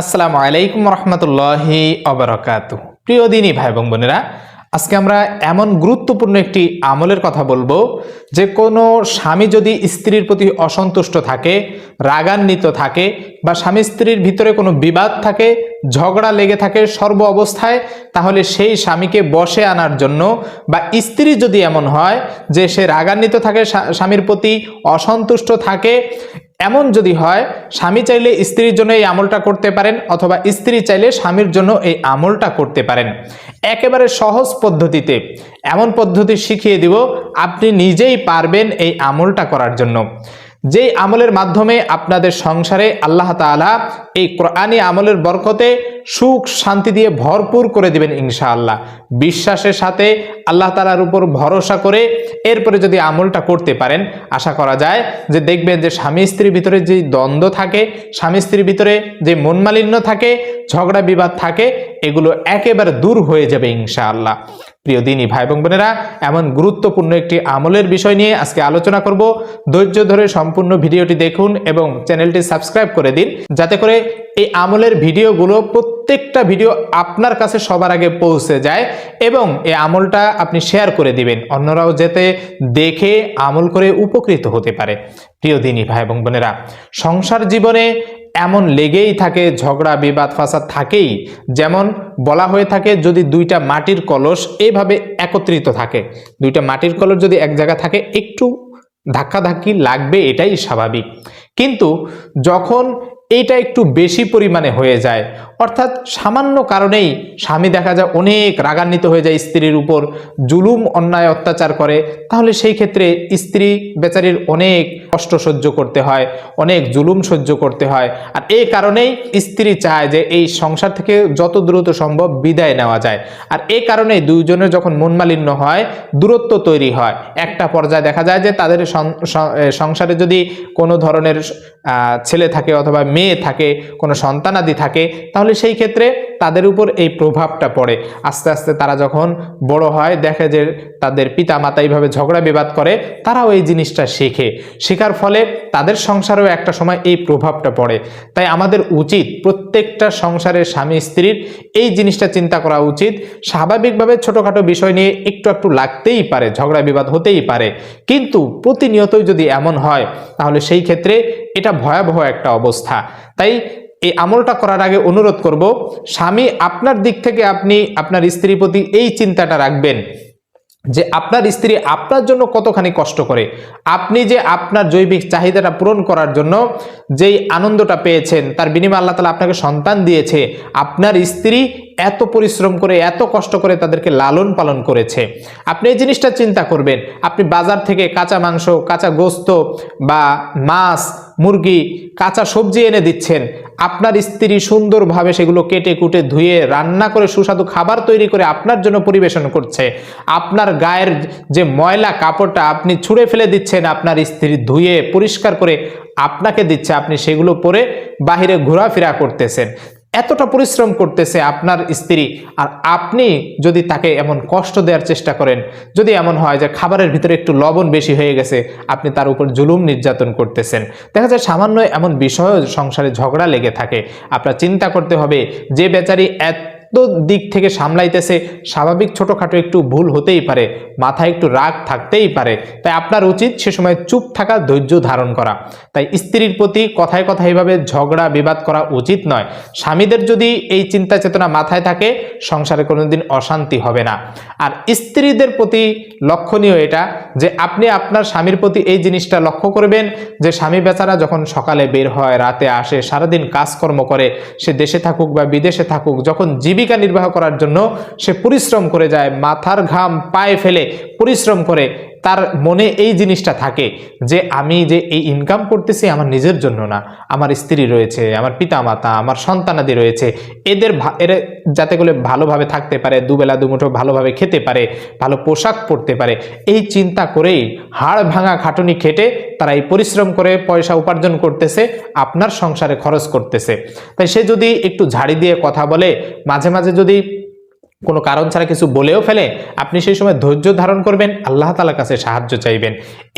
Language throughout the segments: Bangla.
আসসালামু আলাইকুম রহমতুল্লাহি অবরকাত। প্রিয় দিনই ভাই এবং বোনেরা, আজকে আমরা এমন গুরুত্বপূর্ণ একটি আমলের কথা বলব যে কোনো স্বামী যদি স্ত্রীর প্রতি অসন্তুষ্ট থাকে, রাগান্বিত থাকে বা স্বামী স্ত্রীর ভিতরে কোনো বিবাদ থাকে ঝগড়া লেগে থাকে সর্ব অবস্থায়, তাহলে সেই স্বামীকে বসে আনার জন্য, বা স্ত্রী যদি এমন হয় যে সে রাগান্বিত থাকে স্বা- স্বামীর প্রতি, অসন্তুষ্ট থাকে, এমন যদি হয়, স্বামী চাইলে স্ত্রীর জন্য এই আমলটা করতে পারেন, অথবা স্ত্রী চাইলে স্বামীর জন্য এই আমলটা করতে পারেন। একেবারে সহজ পদ্ধতিতে, এমন পদ্ধতি শিখিয়ে দিব, আপনি নিজেই পারবেন এই আমলটা করার জন্য। যেই আমলের মাধ্যমে আপনাদের সংসারে আল্লাহ তাআলা এই কোরআনী আমলের বরকতে সুখ শান্তি দিয়ে ভরপুর করে দিবেন ইনশাআল্লাহ। বিশ্বাসের সাথে আল্লাহ তাআলার উপর ভরসা করে এরপরে যদি আমলটা করতে পারেন, আশা করা যায় যে দেখবেন যে স্বামী স্ত্রীর ভিতরে যে দ্বন্দ্ব থাকে, স্বামী স্ত্রীর ভিতরে যে মনমালিন্য থাকে, ঝগড়া বিবাদ থাকে, এগুলো একেবারে দূর হয়ে যাবে ইনশাআল্লাহ। প্রিয় দিনী ভাই এবং বোনেরা, এমন গুরুত্বপূর্ণ একটি আমলের বিষয় নিয়ে আজকে আলোচনা করব। ধৈর্য ধরে সম্পূর্ণ ভিডিওটি দেখুন এবং চ্যানেলটি সাবস্ক্রাইব করে দিন, যাতে করে এই আমলের ভিডিওগুলো প্রত্যেকটা ভিডিও আপনার কাছে সবার আগে পৌঁছে যায় এবং এই আমলটা আপনি শেয়ার করে দিবেন। অন্যরাও যেতে দেখে আমল করে উপকৃত হতে পারে। প্রিয় দিনী ভাই এবং বোনেরা, সংসার জীবনে এমন লেগেই থাকে ঝগড়া, বিবাদ, ফাসাদ থাকেই। যেমন বলা হয়ে থাকে, যদি দুইটা মাটির কলস এইভাবে একত্রিত থাকে। দুইটা মাটির কলস যদি এক জায়গা থাকে, একটু ধাক্কাধাক্কি লাগবে, এটাই স্বাভাবিক। কিন্তু যখন এইটা একটু বেশি পরিমাণে হয়ে যায়। অর্থাৎ সামান্য কারণেই স্বামী দেখা যায় অনেক রাগান্বিত হয়ে যায় স্ত্রীর উপর, জুলুম, অন্যায়, অত্যাচার করে। তাহলে সেই ক্ষেত্রে স্ত্রী বেচারির অনেক কষ্ট সহ্য করতে হয়, অনেক জুলুম সহ্য করতে হয়। আর এই কারণেই স্ত্রী চায় যে এই সংসার থেকে যত দ্রুত সম্ভব বিদায় নেওয়া যায়। আর এই কারণেই দুইজনের যখন মনমালিন্য হয়, দূরত্ব তৈরি হয়। একটা পর্যায়ে দেখা যায় যে তাদের সংসারে যদি কোনো ধরনের ছেলে থাকে অথবা মেয়ে থাকে কোনো সন্তানাদি থাকে তাহলে সেই ক্ষেত্রে তাদের উপর এই প্রভাবটা পড়ে। আস্তে আস্তে তারা যখন বড় হয়, দেখে যে তাদের পিতা মাতা এইভাবে ঝগড়া বিবাদ করে, তারাও এই জিনিসটা শেখে। শেখার ফলে তাদের সংসারেও একটা সময় এই প্রভাবটা পড়ে। তাই আমাদের উচিত প্রত্যেকটা সংসারের স্বামী স্ত্রীর এই জিনিসটা চিন্তা করা উচিত। স্বাভাবিকভাবে ছোটোখাটো বিষয় নিয়ে একটু একটু লাগতেই পারে, ঝগড়া বিবাদ হতেই পারে। কিন্তু প্রতিনিয়তই যদি এমন হয়, তাহলে সেই ক্ষেত্রে এটা ভয়াবহ একটা অবস্থা। তাই এই আমলটা করার আগে অনুরোধ করব, স্বামী আপনার দিক থেকে আপনি আপনার স্ত্রীর প্রতি এই চিন্তাটা রাখবেন যে আপনার স্ত্রী আপনার জন্য কতখানি কষ্ট করে। আপনি যে আপনার জৈবিক চাহিদাটা পূরণ করার জন্য যেই আনন্দটা পেয়েছেন, তার বিনিময়ে আল্লাহ তালা আপনাকে সন্তান দিয়েছে, আপনার স্ত্রী এত পরিশ্রম করে, এত কষ্ট করে তাদেরকে লালন পালন করেছে। আপনি এই জিনিসটা চিন্তা করবেন, আপনি বাজার থেকে কাঁচা মাংস, কাঁচা গোস্ত বা মাছ, মুরগি, কাঁচা সবজি এনে দিচ্ছেন আপনার স্ত্রী সুন্দরভাবে সেগুলো কেটে কুটে ধুয়ে, রান্না করে সুস্বাদু খাবার তৈরি করে আপনার জন্য পরিবেশন করছে। আপনার গায়ের যে ময়লা কাপড়টা আপনি ছুঁড়ে ফেলে দিচ্ছেন, আপনার স্ত্রী ধুয়ে পরিষ্কার করে আপনাকে দিচ্ছে, আপনি সেগুলো পরে বাহিরে ঘোরাফেরা করতেছেন। এতটা পরিশ্রম করতেছে আপনার স্ত্রী, আর আপনি যদি তাকে এমন কষ্ট দেওয়ার চেষ্টা করেন, যদি এমন হয় যে খাবারের ভিতরে একটু লবণ বেশি হয়ে গেছে, আপনি তার উপর জুলুম নির্যাতন করতেছেন। দেখা যায় সামান্য এমন বিষয় সংসারে ঝগড়া লেগে থাকে। আপনার চিন্তা করতে হবে, যে বেচারি এত দিক থেকে সামলাইতেছে। স্বাভাবিক ছোটোখাটো একটু ভুল হতেই পারে, মাথায় একটু রাগ থাকতেই পারে। তাই আপনার উচিত সে সময় চুপ থাকা, ধৈর্য ধারণ করা। তাই স্ত্রীর প্রতি কথায় কথায় এভাবে ঝগড়া, বিবাদ করা উচিত নয়। স্বামীদের যদি এই চিন্তা চেতনা মাথায় থাকে, সংসারে কোনোদিন অশান্তি হবে না। আর স্ত্রীদের প্রতি লক্ষণীয় এটা যে, আপনি আপনার স্বামীর প্রতি এই জিনিসটা লক্ষ্য করবেন যে, স্বামী বেচারা যখন সকালে বের হয়, রাতে আসে, সারাদিন কাজকর্ম করে, সে দেশে থাকুক বা বিদেশে থাকুক, যখন জীবিকা নির্বাহ করার জন্য সে পরিশ্রম করে যায় মাথার ঘাম পায়ে ফেলে পরিশ্রম করে তার মনে এই জিনিসটা থাকে যে আমি যে এই ইনকাম করতেছি আমার নিজের জন্য না, আমার স্ত্রী রয়েছে, আমার পিতামাতা, আমার সন্তানাদি রয়েছে, এদের এরা যাতে করে ভালোভাবে থাকতে পারে, দুবেলা দুমুঠো ভালোভাবে খেতে পারে, ভালো পোশাক পরতে পারে, এই চিন্তা করেই হাড় ভাঙা খাটুনি খেটে তারা এই পরিশ্রম করে পয়সা উপার্জন করতেছে, আপনার সংসারে খরচ করতেছে। তাই সে যদি একটু ঝাড়ি দিয়ে কথা বলে, মাঝে মাঝে যদি কোনো কারণ ছাড়া কিছু বলেও ফেলে, আপনি সেই সময় ধৈর্য ধারণ করবেন, আল্লাহ তালার কাছে সাহায্য চাইবেন।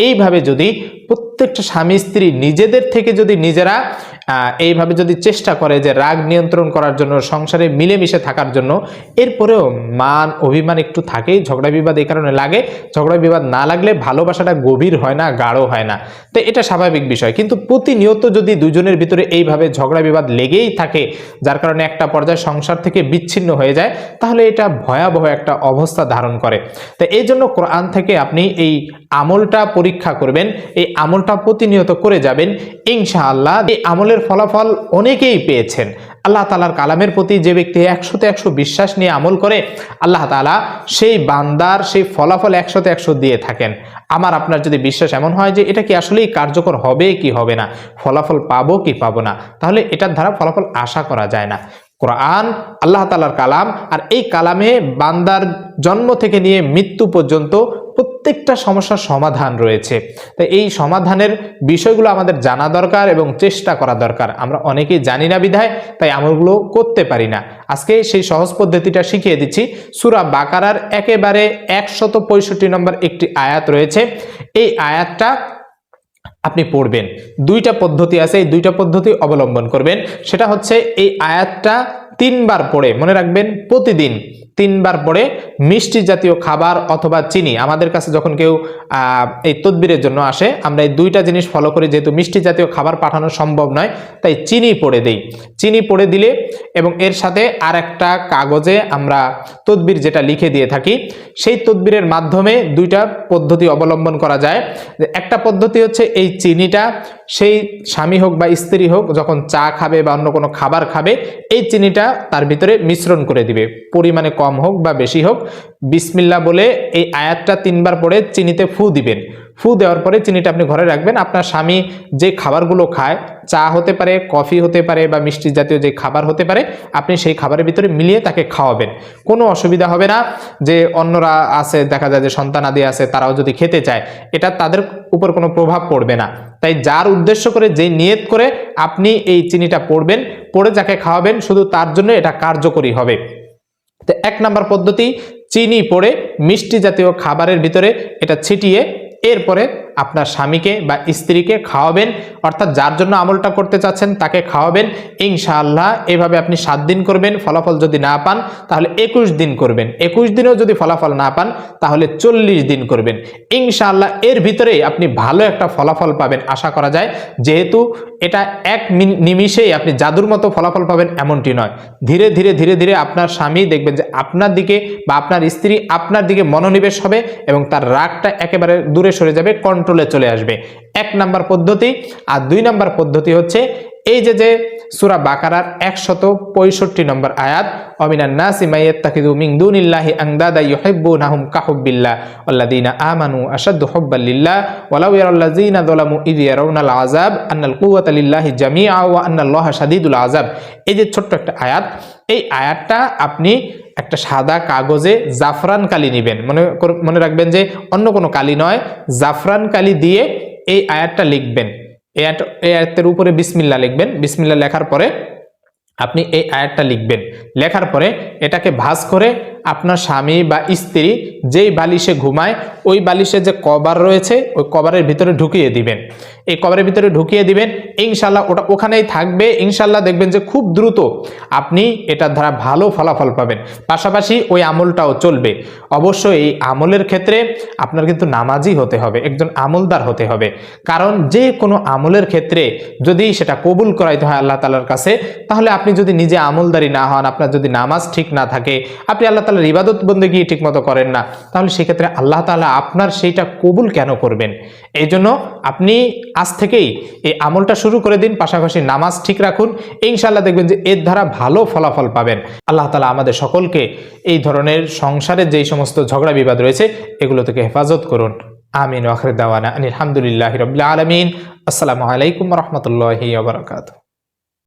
এইভাবে যদি প্রত্যেকটা স্বামী স্ত্রী নিজেদের থেকে যদি নিজেরা এইভাবে যদি চেষ্টা করে যে রাগ নিয়ন্ত্রণ করার জন্য, সংসারে মিলেমিশে থাকার জন্য, এরপরেও মান, অভিমান একটু থাকেই। ঝগড়া বিবাদ এই কারণে লাগে। ঝগড়া বিবাদ না লাগলে ভালোবাসাটা গভীর হয় না, গাঢ় হয় না। তো এটা স্বাভাবিক বিষয়। কিন্তু প্রতিনিয়ত যদি দুজনের ভিতরে এইভাবে ঝগড়া বিবাদ লেগেই থাকে, যার কারণে একটা পর্যায়ে সংসার থেকে বিচ্ছিন্ন হয়ে যায়, তাহলে এটা ভয়াবহ একটা অবস্থা ধারণ করে। তো এই জন্য কোরআন থেকে আপনি এই আমলটা পরীক্ষা করবেন, এই আমলটা প্রতিনিয়ত করে যাবেন। ইনশাআল্লাহ, এই আমলের ফলাফল অনেকেই পেয়েছেন। আল্লাহ তালার কালামের প্রতি যে ব্যক্তি একশোতে একশো বিশ্বাস নিয়ে আমল করে, আল্লাহ তালা সেই বান্দার সেই ফলাফল একশোতে একশো দিয়ে থাকেন। আমার, আপনার যদি বিশ্বাস এমন হয় যে এটা কি আসলেই কার্যকর হবে কি হবে না, ফলাফল পাবো কি পাবো না, তাহলে এটার দ্বারা ফলাফল আশা করা যায় না। কোরআন, আল্লাহ তালার কালাম, আর এই কালামে বান্দার জন্ম থেকে নিয়ে মৃত্যু পর্যন্ত প্রত্যেকটা সমস্যার সমাধান রয়েছে। তাই এই সমাধানের বিষয়গুলো আমাদের জানা দরকার এবং চেষ্টা করা দরকার। আমরা অনেকেই জানি না বিধায়, তাই আমলগুলো করতে পারি না। আজকে সেই সহজ পদ্ধতিটা শিখিয়ে দিচ্ছি। সুরা বাকারার একেবারে একশত পঁয়ষট্টি নম্বর একটি আয়াত রয়েছে। এই আয়াতটা আপনি পড়বেন। দুইটা পদ্ধতি আছে, এই দুইটা পদ্ধতি অবলম্বন করবেন। সেটা হচ্ছে এই আয়াতটা তিনবার পড়ে, মনে রাখবেন, প্রতিদিন। তিনবার পড়ে মিষ্টি জাতীয় খাবার অথবা চিনি, আমাদের কাছে যখন কেউ এই তদবিরের জন্য আসে, আমরা এই দুইটা জিনিস ফলো করি, যেহেতু মিষ্টি জাতীয় খাবার পাঠানো সম্ভব নয়, তাই চিনি পড়ে দেই। চিনি পড়ে দিলে এবং এর সাথে আর একটা কাগজে আমরা তদবির যেটা লিখে দিয়ে থাকি, সেই তদবিরের মাধ্যমে দুইটা পদ্ধতি অবলম্বন করা যায়। একটা পদ্ধতি হচ্ছে এই চিনিটা সেই স্বামী হোক বা স্ত্রী হোক যখন চা খাবে বা অন্য কোনো খাবার খাবে, এই চিনিটা তার ভিতরে মিশ্রণ করে দিবে। পরিমাণে কম হোক বা বেশি হোক। বিসমিল্লা বলে এই আয়াতটা তিনবার পরে চিনিতে ফু দিবেন। ফু দেওয়ার পরে চিনিটা আপনি ঘরে রাখবেন। আপনার স্বামী যে খাবারগুলো খায়, চা হতে পারে, কফি হতে পারে বা মিষ্টি জাতীয় যে খাবার হতে পারে, আপনি সেই খাবারের ভিতরে মিলিয়ে তাকে খাওয়াবেন। কোনো অসুবিধা হবে না যে অন্যরা আছে, দেখা যায় যে সন্তানাদি আছে, তারাও যদি খেতে চায়, এটা তাদের উপর কোনো প্রভাব পড়বে না। তাই যার উদ্দেশ্য করে, যেই নিয়ত করে আপনি এই চিনিটা পড়বেন, পড়ে যাকে খাওয়াবেন, শুধু তার জন্য এটা কার্যকরী হবে। তো এক নাম্বার পদ্ধতি, চিনি পড়ে মিষ্টি জাতীয় খাবারের ভিতরে এটা ছিটিয়ে এরপরে আপনার স্বামীকে বা স্ত্রীকে খাওয়াবেন, অর্থাৎ যার জন্য আমলটা করতে চাচ্ছেন তাকে খাওয়াবেন। ইনশাআল্লাহ এভাবে আপনি সাত দিন করবেন, ফলাফল যদি না পান তাহলে একুশ দিন করবেন। একুশ দিনেও যদি ফলাফল না পান তাহলে চল্লিশ দিন করবেন। ইনশাআল্লাহ এর ভিতরেই আপনি ভালো একটা ফলাফল পাবেন, আশা করা যায়। যেহেতু এটা এক নিমিষেই আপনি জাদুর মতো ফলাফল পাবেন এমনটি নয়। ধীরে ধীরে ধীরে ধীরে আপনার স্বামী দেখবেন যে আপনার দিকে বা আপনার স্ত্রী আপনার দিকে মনোনিবেশ হবে এবং তার রাগটা একেবারে দূরে সরে যাবে কন্ট্রোলে চলে আসবে। এক নাম্বার পদ্ধতি আর দুই নাম্বার পদ্ধতি হচ্ছে এই যে যে সুরা বাকারার একশত পঁয়ষট্টি নম্বর আয়াত, অমিনান নাসি মাইয়াত্তাখিযু মিন দুনিল্লাহি আনদাদা ইউহিব্বুনাহুম কাহুব্বিল্লাহ ওয়াল্লাযীনা আমানু আশাদ্দু হুব্বাল লিল্লাহ, ওয়ালাউ ইয়ারাল্লাযীনা যালামু ইয ইয়ারাউনাল আন্নাল কুওয়াতা লিল্লাহি জামিআ, ওয়া আন্নাল্লাহা শাদীদুল আযাব। এই যে ছোট্ট একটা আয়াত, এই আয়াতটা আপনি একটা সাদা কাগজে জাফরান কালি নেবেন। মনে মনে রাখবেন যে অন্য কোনো কালি নয়, জাফরান কালি দিয়ে এই আয়াতটা লিখবেন। আয়াত- এই আয়াতের উপরে বিসমিল্লা লিখবেন। বিসমিল্লা লেখার পরে আপনি এই আয়াতটা লিখবেন। লেখার পরে এটাকে ভাঁজ করে আপনার স্বামী বা স্ত্রী যেই বালিশে ঘুমায় ওই বালিশে যে কভার রয়েছে, ওই কভারের ভিতরে ঢুকিয়ে দিবেন। এই কভারের ভিতরে ঢুকিয়ে দিবেন, ইনশাল্লাহ ওটা ওখানেই থাকবে। ইনশাল্লাহ দেখবেন যে খুব দ্রুত আপনি এটার দ্বারা ভালো ফলাফল পাবেন। পাশাপাশি ওই আমলটাও চলবে। অবশ্যই এই আমলের ক্ষেত্রে আপনার কিন্তু নামাজি হতে হবে, একজন আমলদার হতে হবে। কারণ যে কোনো আমলের ক্ষেত্রে যদি সেটা কবুল করাইতে হয় আল্লাহ তালার কাছে, তাহলে আপনি যদি নিজে আমলদারি না হন, আপনার যদি নামাজ ঠিক না থাকে, আপনি আল্লাহ তালার ইবাদত ঠিক মতো করেন না, তাহলে সেক্ষেত্রে আল্লাহ তালা আপনার সেইটা কবুল কেন করবেন? এই জন্য আপনি আজ থেকেই এই আমলটা শুরু করে দিন, পাশাপাশি নামাজ ঠিক রাখুন। ইনশাল্লাহ দেখবেন যে এর দ্বারা ভালো ফলাফল পাবেন। আল্লাহ তালা আমাদের সকলকে এই ধরনের সংসারের যেই সমস্ত ঝগড়া বিবাদ রয়েছে, এগুলো থেকে হেফাজত করুন। আমিন ওয়াখরে দাওয়ানা আলহামদুলিল্লাহ রবিল আলমিন। আসসালামু আলাইকুম রহমতুল্লাহি আবরকাত